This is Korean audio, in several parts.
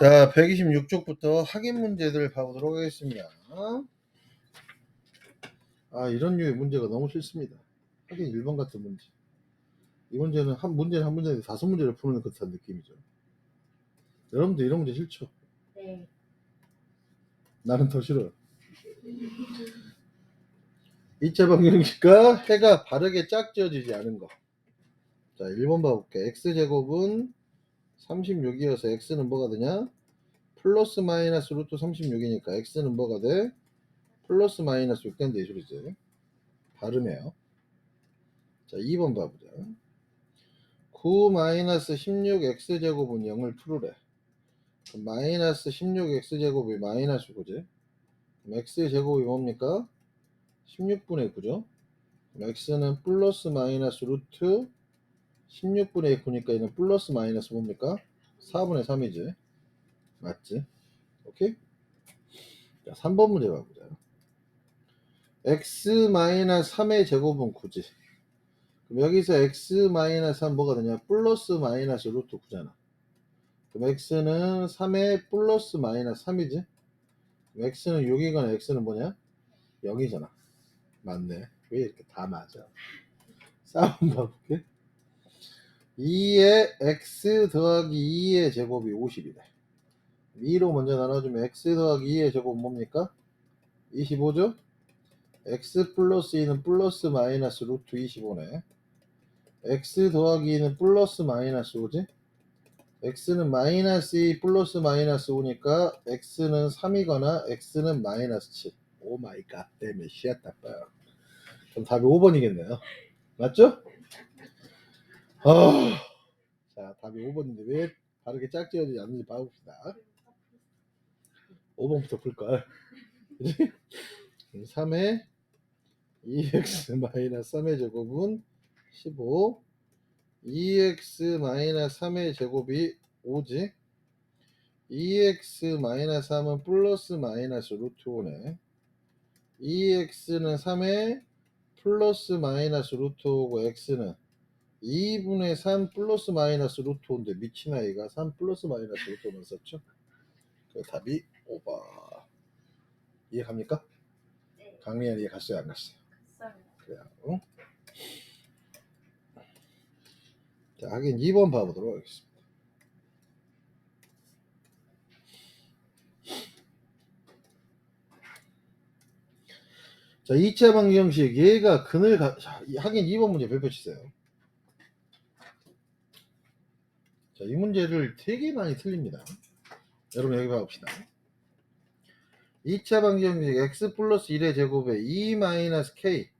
자, 126쪽부터 확인 문제들 봐보도록 하겠습니다. 아, 이런 류의 문제가 너무 싫습니다. 확인 1번 같은 문제. 이 문제는 한 문제는 한 문제인데 다섯 문제를 푸는 듯한 느낌이죠. 여러분들 이런 문제 싫죠? 네. 나는 더 싫어요. 2차 방정식과 해가 바르게 짝지어지지 않은 거. 자, 1번 봐볼게. x제곱은 36이어서 x는 뭐가 되냐? 플러스 마이너스 루트 36이니까 x는 뭐가 돼? 플러스 마이너스 6 된다 이 소리지. 바르네요. 자, 2번 봐보자. 9 마이너스 16x제곱은 0을 풀으래. 마이너스 16x제곱이 마이너스 9지. 그럼 x제곱이 뭡니까? 16분의 9죠. x는 플러스 마이너스 루트 16분의 9니까 얘는 플러스 마이너스 뭡니까? 4분의 3이지. 맞지? 오케이? 자, 3번 문제 봐보자. x 마이너스 3의 제곱은 9지. 그럼 여기서 x 마이너스 3 뭐가 되냐? 플러스 마이너스 루트 9잖아. 그럼 x는 3의 플러스 마이너스 3이지. 그럼 x는 6이거나 x는 뭐냐? 0이잖아. 맞네. 왜 이렇게 다 맞아? 싸움 봐볼게. 2의 x 더하기 2의 제곱이 50이다. 2로 먼저 나눠주면 x 더하기 2의 제곱 뭡니까? 25죠? x 플러스 2는 플러스 마이너스 루트 25네. x 더하기 2는 플러스 마이너스 5지? x는 마이너스 2 플러스 마이너스 5니까 x는 3이거나 x는 마이너스 7. 오 마이 갓 때문에 시야따빠요. 그럼 답이 5번이겠네요. 맞죠? 아, 자 답이 5번인데 왜 다르게 짝지어지지 않는지 봐봅시다. 5번부터 풀걸. 그지? 3의 2x 마이너스 3의 제곱은 15 2x 마이너스 3의 제곱이 5지 2x 마이너스 3은 플러스 마이너스 루트 5네 2x는 3의 플러스 마이너스 루트 5고 x는 2분의 3 플러스 마이너스 루트 5인데 미친 아이가 3 플러스 마이너스 루트 5만 썼죠 그 답이 5번 이해갑니까? 네. 강민이 이해 갔어요 안 갔어요? 갔어요. 그래요. 어? 자, 하긴 2번 봐보도록 하겠습니다. 자, 2차 방정식 얘가 근을 가, 자, 이- 하긴 2번 문제 별표 치세요. 자, 이 문제를 되게 많이 틀립니다. 여러분 여기 봐봅시다. 2차 방정식 x 플러스 1의 제곱에 2 마이너스 k.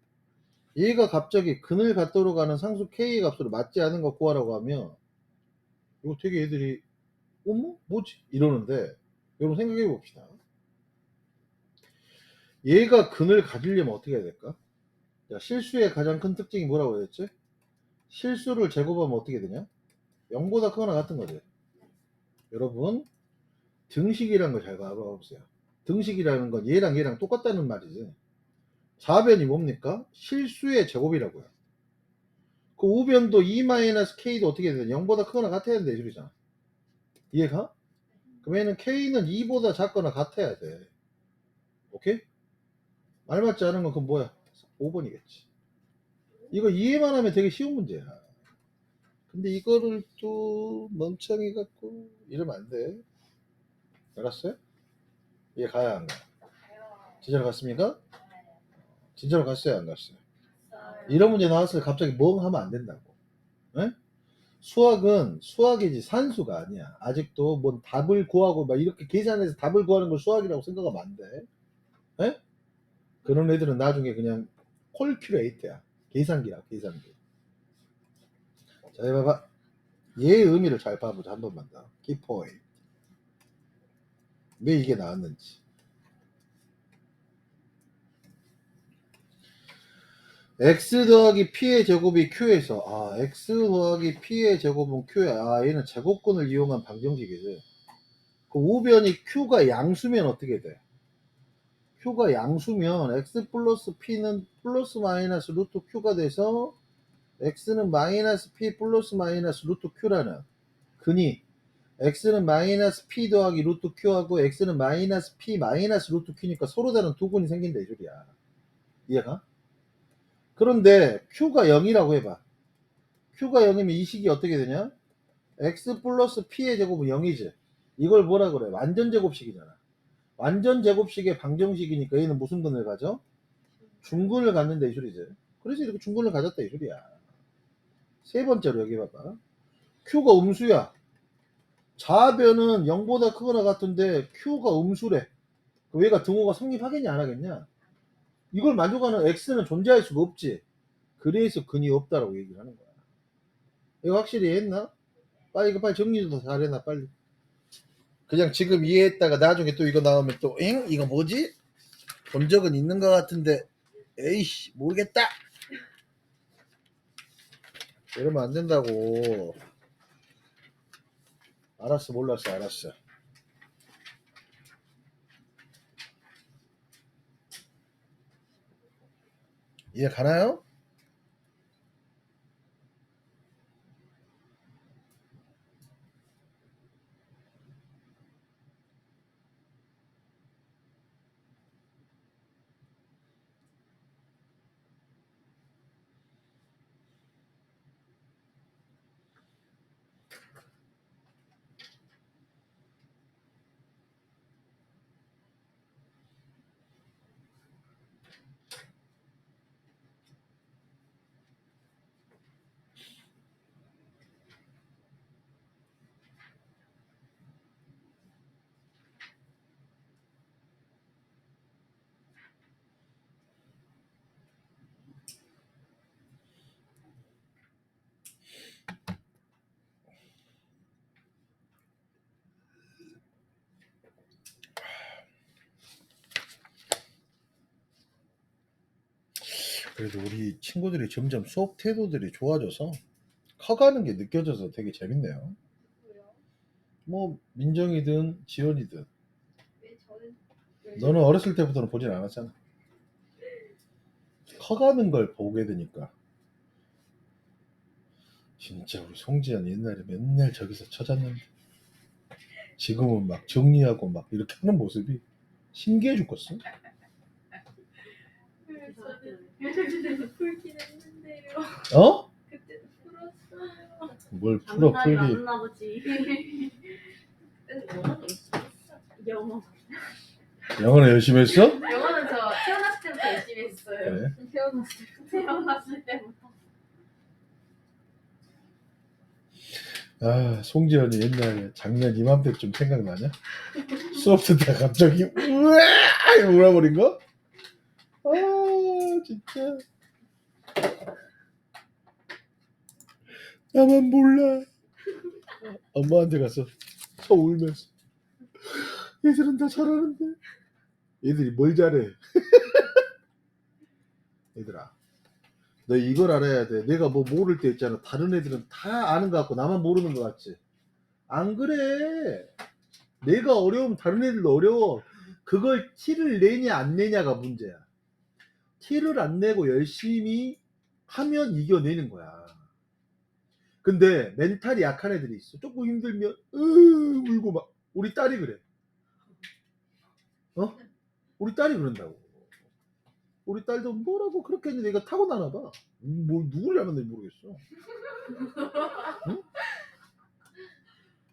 얘가 갑자기 근을 갖도록 가는 상수 k의 값으로 맞지 않은 거 구하라고 하면 이거 되게 애들이 어머? 뭐지? 이러는데 여러분 생각해 봅시다. 얘가 근을 가지려면 어떻게 해야 될까? 자, 실수의 가장 큰 특징이 뭐라고 했지? 실수를 제곱하면 어떻게 되냐 0보다 크거나 같은 거지 여러분 등식이라는 걸잘 봐보세요 등식이라는 건 얘랑 얘랑 똑같다는 말이지 좌변이 뭡니까? 실수의 제곱이라고요. 그 우변도 2-k도 어떻게 되냐? 0보다 크거나 같아야 된다 이 소리잖아. 이해가? 그러면은 k는 2보다 작거나 같아야 돼. 오케이? 말 맞지 않은 건 그건 뭐야? 5번이겠지. 이거 이해만 하면 되게 쉬운 문제야. 근데 이거를 또 멍청이 갖고 이러면 안 돼. 알았어요? 이해 가야 안 가? 진짜로 갔습니까? 가요. 진짜로 갔어요 안 갔어요? 이런 문제 나왔을 때 갑자기 멍 하면 안 된다고. 예? 수학은 수학이지 산수가 아니야. 아직도 뭔 답을 구하고 막 이렇게 계산해서 답을 구하는 걸 수학이라고 생각하면 안 돼. 예? 그런 애들은 나중에 그냥 콜큐레이터야. 계산기야, 계산기. 자, 해봐봐. 얘의 의미를 잘 봐보자, 한 번만 더. 키포인트. 왜 이게 나왔는지. x 더하기 p의 제곱이 q에서 아 x 더하기 p의 제곱은 q야 아 얘는 제곱근을 이용한 방정식이지 그 우변이 q가 양수면 어떻게 돼 q가 양수면 x 플러스 p는 플러스 마이너스 루트 q가 돼서 x는 마이너스 p 플러스 마이너스 루트 q라는 근이 x는 마이너스 p 더하기 루트 q하고 x는 마이너스 p 마이너스 루트 q니까 서로 다른 두 군이 생긴다 이 소리야. 이해가? 그런데 q가 0이라고 해봐. q가 0이면 이 식이 어떻게 되냐? x 플러스 p의 제곱은 0이지. 이걸 뭐라 그래? 완전 제곱식이잖아. 완전 제곱식의 방정식이니까 얘는 무슨 근을 가져? 중근을 갖는다 이 소리지. 그래서 이렇게 중근을 가졌다 이 소리야. 세 번째로 여기 봐봐. q가 음수야. 좌변은 0보다 크거나 같은데 q가 음수래. 그럼 얘가 등호가 성립하겠냐 안 하겠냐? 이걸 만족하는 x는 존재할 수가 없지. 그래서 근이 없다라고 얘기를 하는 거야. 이거 확실히 이해했나? 빨리 이거 빨리 정리도 더 잘해놔 빨리. 그냥 지금 이해했다가 나중에 또 이거 나오면 또 엥? 이거 뭐지? 본 적은 있는 것 같은데 에이씨 모르겠다. 이러면 안 된다고. 알았어 몰랐어 알았어. 이해 가나요? 그래도 우리 친구들이 점점 수업 태도들이 좋아져서 커가는 게 느껴져서 되게 재밌네요. 왜요? 뭐 민정이든 지연이든 왜 저는 왜 너는 어렸을 때부터는 보진 않았잖아. 커가는 걸 보게 되니까 진짜 우리 송지연 옛날에 맨날 저기서 쳐졌는데 지금은 막 정리하고 막 이렇게 하는 모습이 신기해 죽겠어. 풀긴 했는데요. 어? 그때도 풀었어요. 뭘 풀어 풀기. 맞나 보지. 영어도 열심히 했어. 영어. 영어는 열심히 했어? 영어는 저 태어났을 때부터 열심히 했어요. 그래. 태어났을 때. 태어났을 때부터. 아, 송지연이 옛날에 작년 이맘때쯤 생각나냐? 수업 듣다가 갑자기 이러고 울어버린 거? 아, 진짜. 나만 몰라. 엄마한테 가서 서 울면서 얘들은 다 잘하는데 얘들이 뭘 잘해? 얘들아 너 이걸 알아야 돼. 내가 뭐 모를 때 있잖아. 다른 애들은 다 아는 것 같고 나만 모르는 것 같지. 안 그래. 내가 어려우면 다른 애들도 어려워. 그걸 티를 내냐 안 내냐가 문제야. 티를 안 내고 열심히 하면 이겨내는 거야. 근데 멘탈이 약한 애들이 있어. 조금 힘들면 으 울고 막 우리 딸이 그래. 어? 우리 딸이 그런다고. 우리 딸도 뭐라고 그렇게 했는데 이거 타고나나 봐. 뭘 누구를 닮았는지 모르겠어. 응?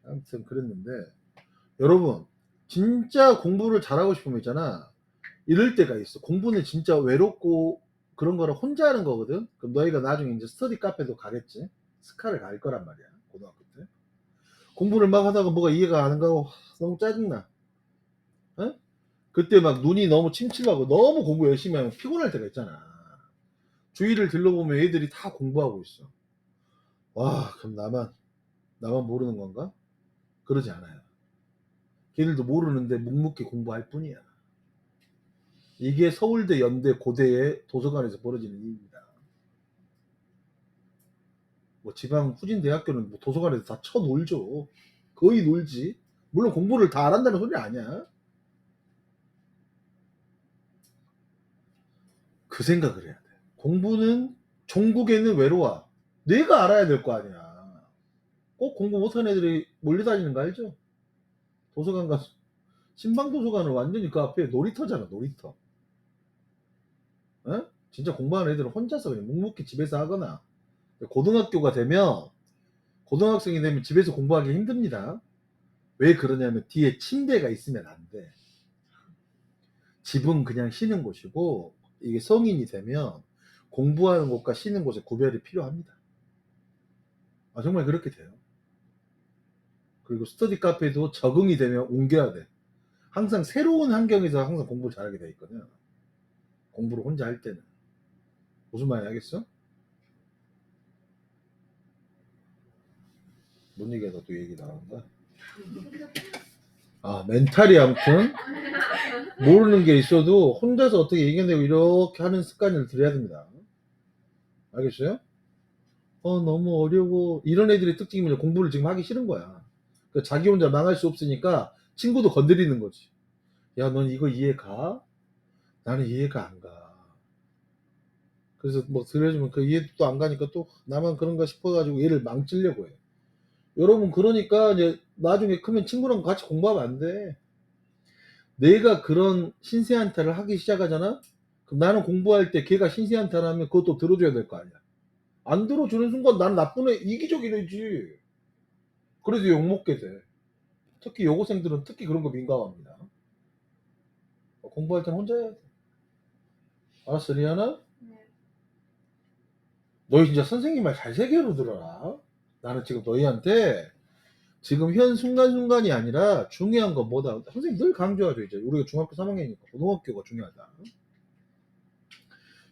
아무튼 그랬는데 여러분 진짜 공부를 잘하고 싶으면 있잖아. 이럴 때가 있어. 공부는 진짜 외롭고 그런 거를 혼자 하는 거거든. 그럼 너희가 나중에 이제 스터디 카페도 가겠지. 스카를 갈 거란 말이야. 고등학교 때. 공부를 막 하다가 뭐가 이해가 안 가고 너무 짜증나. 어? 그때 막 눈이 너무 침침하고 너무 공부 열심히 하면 피곤할 때가 있잖아. 주위를 들러보면 애들이 다 공부하고 있어. 와, 그럼 나만, 나만 모르는 건가? 그러지 않아요. 걔들도 모르는데 묵묵히 공부할 뿐이야. 이게 서울대, 연대, 고대의 도서관에서 벌어지는 일입니다. 뭐 지방 후진 대학교는 뭐 도서관에서 다 쳐놀죠. 거의 놀지. 물론 공부를 다 안 한다는 소리 아니야. 그 생각을 해야 돼. 공부는 종국에는 외로워. 내가 알아야 될 거 아니야. 꼭 공부 못하는 애들이 몰려다니는 거 알죠? 도서관 가서 신방 도서관은 완전히 그 앞에 놀이터잖아 놀이터. 어? 진짜 공부하는 애들은 혼자서 그냥 묵묵히 집에서 하거나 고등학교가 되면 고등학생이 되면 집에서 공부하기 힘듭니다. 왜 그러냐면 뒤에 침대가 있으면 안 돼. 집은 그냥 쉬는 곳이고 이게 성인이 되면 공부하는 곳과 쉬는 곳의 구별이 필요합니다. 아 정말 그렇게 돼요. 그리고 스터디 카페도 적응이 되면 옮겨야 돼. 항상 새로운 환경에서 항상 공부를 잘하게 돼 있거든. 공부를 혼자 할 때는. 무슨 말인지 알겠어? 뭔 얘기하다 또 얘기 나온다. 아 멘탈이 아무튼 모르는 게 있어도 혼자서 어떻게 이겨내고 이렇게 하는 습관을 들여야 됩니다. 알겠어요? 어 너무 어려워 이런 애들의 특징이 뭐냐 공부를 지금 하기 싫은 거야. 그러니까 자기 혼자 망할 수 없으니까 친구도 건드리는 거지. 야 넌 이거 이해 가? 나는 이해가 안 가. 그래서 뭐 들려주면 그 이해도 또안 가니까 또 나만 그런가 싶어가지고 얘를 망치려고 해. 여러분 그러니까 이제 나중에 크면 친구랑 같이 공부하면 안 돼. 내가 그런 신세 한타를 하기 시작하잖아? 그럼 나는 공부할 때 걔가 신세 한타를 하면 그것도 들어줘야 될 거 아니야. 안 들어주는 순간 난 나쁜 애 이기적이 되지. 그래도 욕먹게 돼. 특히 여고생들은 특히 그런 거 민감합니다. 공부할 땐 혼자 해야 돼. 알았어, 리아나? 네. 너희 진짜 선생님 말잘 새겨로 들어라. 나는 지금 너희한테 지금 현 순간순간이 아니라 중요한 건 뭐다. 선생님 늘 강조하죠. 이제 우리가 중학교 3학년이니까 고등학교가 중요하다.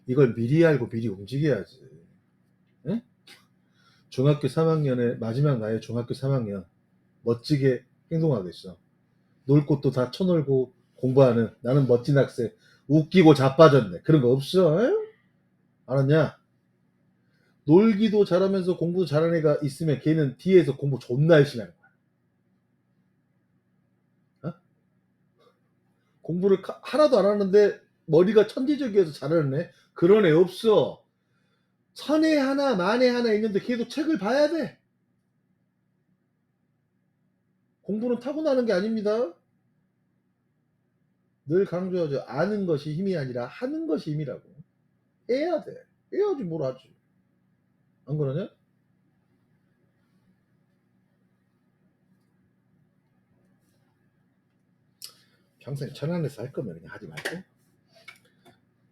이걸 미리 알고 미리 움직여야지. 응? 중학교 3학년에 마지막 나의 중학교 3학년 멋지게 행동하겠어. 놀 곳도 다 쳐놀고 공부하는 나는 멋진 학생 웃기고 자빠졌네. 그런 거 없어. 에? 알았냐? 놀기도 잘하면서 공부도 잘하는 애가 있으면 걔는 뒤에서 공부 존나 열심히 하는 거야. 어? 공부를 카- 하나도 안 하는데 머리가 천재적이어서 잘하는 애? 그런 애 없어. 천에 하나, 만에 하나 있는데 걔도 책을 봐야 돼. 공부는 타고나는 게 아닙니다. 늘 강조하죠. 아는 것이 힘이 아니라 하는 것이 힘이라고. 해야 돼. 해야지 뭘 하지. 안 그러냐? 평생 천안에서 할 거면 그냥 하지 말고.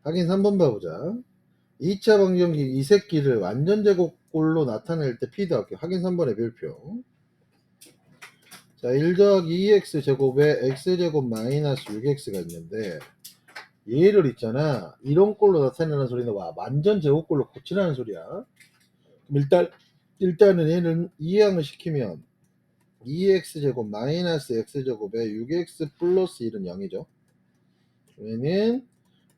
확인 3번 봐보자. 2차 방정식 이 새끼를 완전 제곱꼴로 나타낼 때 P 더할게 확인 3번의 별표. 자, 1 더하기 2x 제곱에 x제곱 마이너스 6x가 있는데 얘를 있잖아. 이런 꼴로 나타내는 소리는 와 완전 제곱꼴로 고치라는 소리야. 그럼 일단 일단은 얘는 이항을 시키면 2x 제곱 마이너스 x 제곱에 6x 플러스 1은 0이죠. 얘는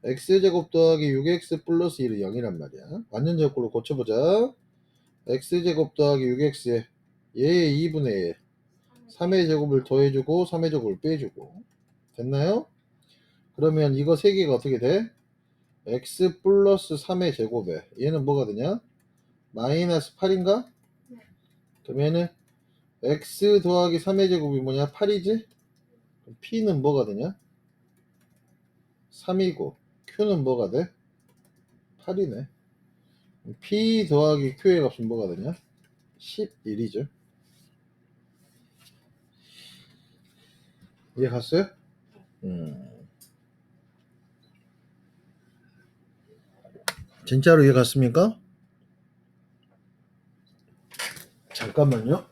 x 제곱 더하기 6x 플러스 1은 0이란 말이야. 완전 제곱꼴로 고쳐보자. x 제곱 더하기 6x에 얘의 2분의 1 3의 제곱을 더해주고 3의 제곱을 빼주고 됐나요? 그러면 이거 세 개가 어떻게 돼? x 플러스 3의 제곱에 얘는 뭐가 되냐? 마이너스 8인가? 네. 그러면은 x 더하기 3의 제곱이 뭐냐? 8이지? 그럼 p는 뭐가 되냐? 3이고 q는 뭐가 돼? 8이네. p 더하기 q의 값은 뭐가 되냐? 11이죠. 이해 갔어요? 음. 진짜로 이해 갔습니까? 잠깐만요.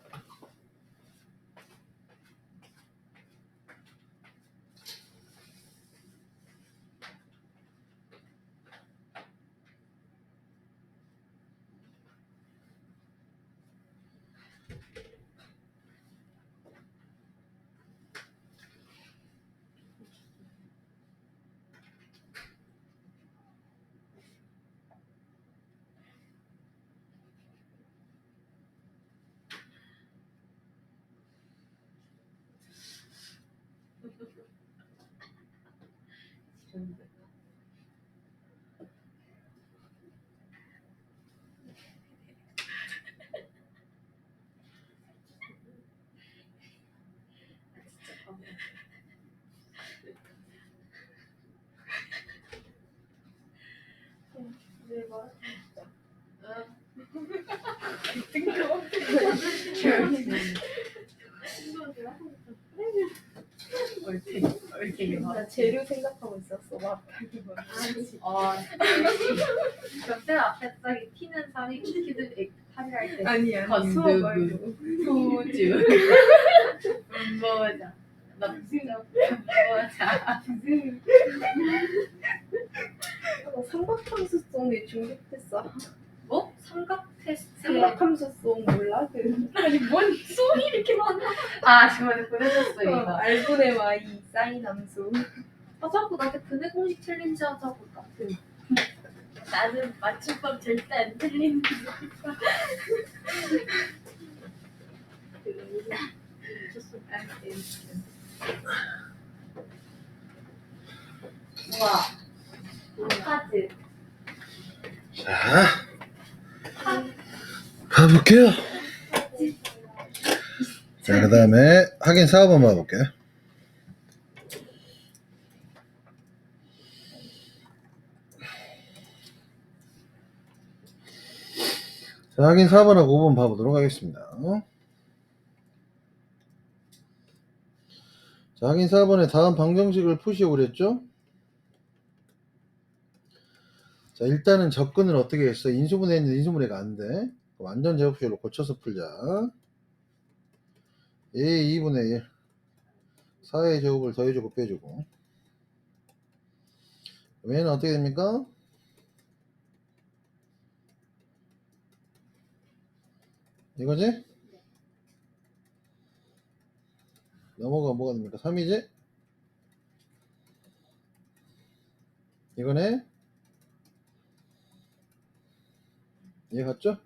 나 재료 생각하고 있었어. 뭐. 아, 벽대 앞에 딱 튀는 살이 쿠키들 살이랄 때 아니야. 수업 말고. 소주 납치자 분보자 나 삼각함수성에 중독됐어. 뭐? 삼각 테스트 삼각함수성 몰라? 그 아니 뭔 소리 이렇게 많아 아 저번에 보내줬어 어, 이거 알분의 Y 사인 함수. 아 자꾸 나한테 근해 공식 챌린지 하자고 같은 나는 맞춤법 절대 안 틀리는 거니까 우와 카드 자, 봐볼게요. 자, 그 다음에 확인 4번 봐볼게요. 자, 확인 4번하고 5번 봐보도록 하겠습니다. 자, 확인 4번에 다음 방정식을 푸시오 그랬죠? 자, 일단은 접근을 어떻게 했어? 인수분해 있는 인수분해가 안 돼. 완전 제곱식으로 고쳐서 풀자. A 2분의 1. 4의 제곱을 더해주고 빼주고. 얘는 어떻게 됩니까? 이거지? 넘어가 뭐가 됩니까? 3이지? 이거네? 이해 갔죠?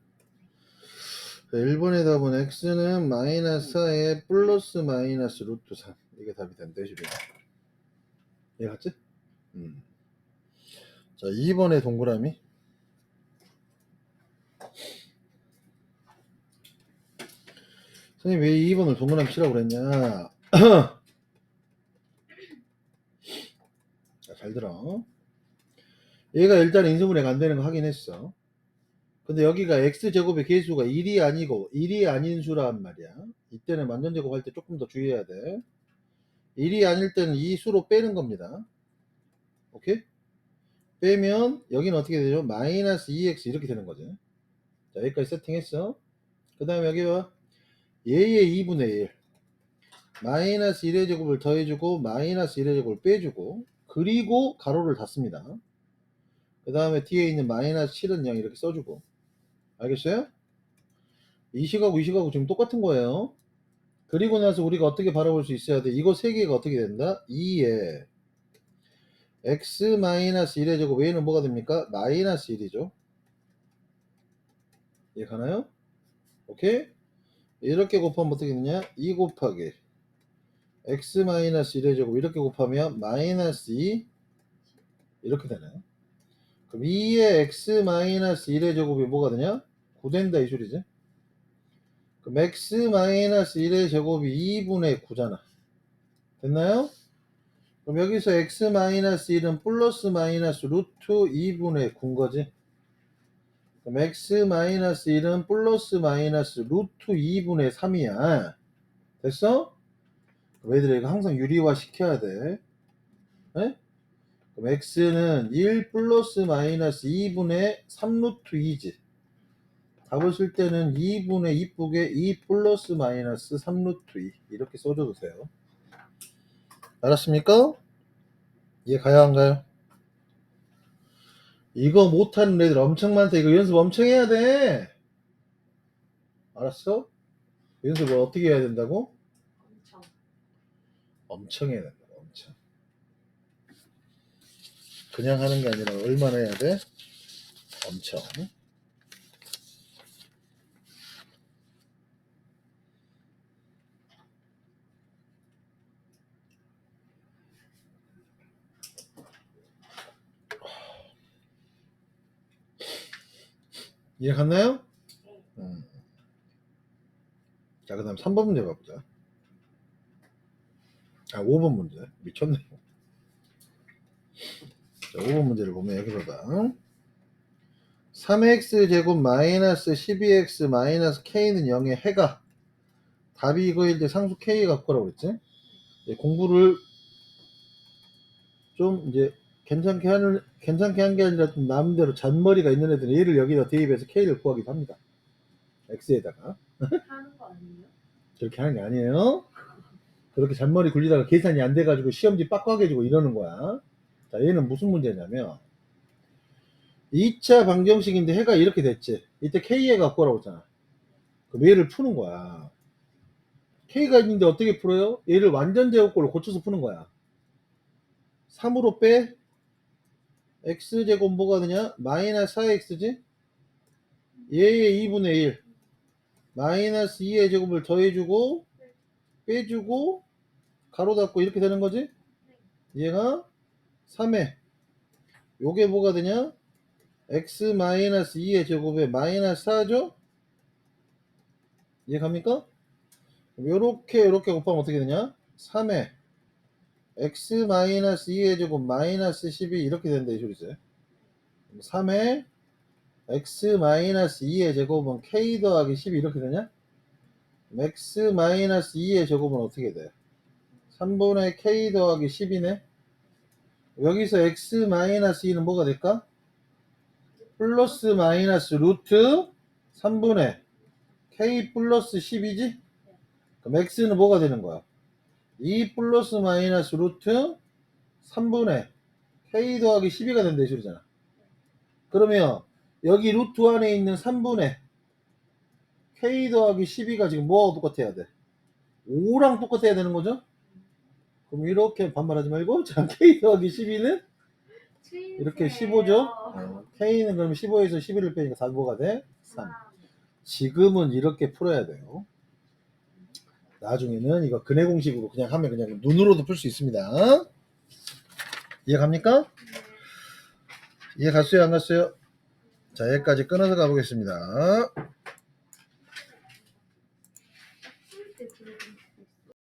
1번에 답은 x는 마이너스 4에 플러스 마이너스 루트 3 이게 답이 된대 주변 이해 갔지? 음. 자 2번에 동그라미 선생님 왜 2번을 동그라미 치라고 그랬냐 자, 잘 들어 얘가 일단 인수분해가 안 되는 거 확인했어 근데 여기가 x제곱의 개수가 1이 아니고 1이 아닌 수란 말이야. 이때는 만전제곱 할 때 조금 더 주의해야 돼. 1이 아닐 때는 이 수로 빼는 겁니다. 오케이? 빼면 여기는 어떻게 되죠? 마이너스 2x 이렇게 되는 거지. 자 여기까지 세팅했어. 그 다음에 여기 봐. 얘의 2분의 1. 마이너스 1의 제곱을 더해주고 마이너스 1의 제곱을 빼주고 그리고 가로를 닫습니다. 그 다음에 뒤에 있는 마이너스 7은 0 이렇게 써주고 알겠어요? 이 식하고 이 식하고 지금 똑같은 거예요. 그리고 나서 우리가 어떻게 바라볼 수 있어야 돼? 이거 세 개가 어떻게 된다? 2에 x 마이너스 1의 제곱 얘는 뭐가 됩니까? 마이너스 1이죠. 이해 가나요? 오케이? 이렇게 곱하면 어떻게 되냐? 2 곱하기 x 마이너스 1의 제곱 이렇게 곱하면 마이너스 2 이렇게 되나요? 그럼 2의 x 마이너스 1의 제곱이 뭐가 되냐? 9된다 이 소리지. 그럼 x 마이너스 1의 제곱이 2분의 9잖아. 됐나요? 그럼 여기서 x 마이너스 1은 플러스 마이너스 루트 2분의 9인 거지. 그럼 x 마이너스 1은 플러스 마이너스 루트 2분의 3이야. 됐어? 그럼 애들 이거 항상 유리화 시켜야 돼. 에? 그럼 x는 1 플러스 마이너스 2분의 3루트 2지. 답을 쓸 때는 2분의 이쁘게 2 플러스 마이너스 3루트 2 이렇게 써줘도 돼요. 알았습니까? 이해 가야 한가요? 이거 못하는 애들 엄청 많다. 이거 연습 엄청 해야 돼. 알았어? 연습을 어떻게 해야 된다고? 엄청 엄청 해야 된다. 엄청. 그냥 하는 게 아니라 얼마나 해야 돼? 엄청. 이해 갔나요? 음. 자, 그 다음 3번 문제 봐보자. 아, 5번 문제. 미쳤네. 자, 5번 문제를 보면 여기 봐봐. 3x 제곱 마이너스 12x 마이너스 k는 0의 해가 답이 이거일 때 상수 k 갖고 라고 그랬지? 예, 공부를 좀 이제 괜찮게 하는 괜찮게 한 게 아니라 좀 남대로 잔머리가 있는 애들은 얘를 여기다 대입해서 K를 구하기도 합니다. X에다가 하는 거 아니에요? 그렇게 하는 게 아니에요. 그렇게 잔머리 굴리다가 계산이 안 돼가지고 시험지 빡빡해지고 이러는 거야. 자, 얘는 무슨 문제냐면 2차 방정식인데 해가 이렇게 됐지. 이때 K에 갖고 오라고 했잖아. 그럼 얘를 푸는 거야. K가 있는데 어떻게 풀어요? 얘를 완전 제곱꼴로 고쳐서 푸는 거야. 3으로 빼 x제곱 뭐가 되냐? 마이너스 4x지? 얘의 2분의 1 마이너스 2의 제곱을 더해주고 빼주고 가로 닫고 이렇게 되는 거지? 얘가 3회 요게 뭐가 되냐? x 마이너스 2의 제곱에 마이너스 4죠? 이해 갑니까? 요렇게 요렇게 곱하면 어떻게 되냐? 3회 x 마이너스 2의 제곱 마이너스 12 이렇게 된다 이 소리지 3회 x 마이너스 2의 제곱은 k 더하기 12 이렇게 되냐? x 마이너스 2의 제곱은 어떻게 돼? 3분의 k 더하기 10이네 여기서 x 마이너스 2는 뭐가 될까? 플러스 마이너스 루트 3분의 k 플러스 10이지? 그럼 x는 뭐가 되는 거야? 2 플러스 마이너스 루트 3분의 k 더하기 12가 된다 이 소리잖아. 그러면 여기 루트 안에 있는 3분의 k 더하기 12가 지금 뭐하고 똑같아야 돼? 5랑 똑같아야 되는 거죠? 그럼 이렇게 반말하지 말고 자 k 더하기 12는 이렇게 15죠? k는 그럼 15에서 11을 빼니까 4 뭐가 돼? 3. 지금은 이렇게 풀어야 돼요. 나중에는 이거 근해 공식으로 그냥 하면 그냥 눈으로도 풀 수 있습니다. 이해 갑니까? 이해 갔어요? 안 갔어요? 자, 여기까지 끊어서 가보겠습니다.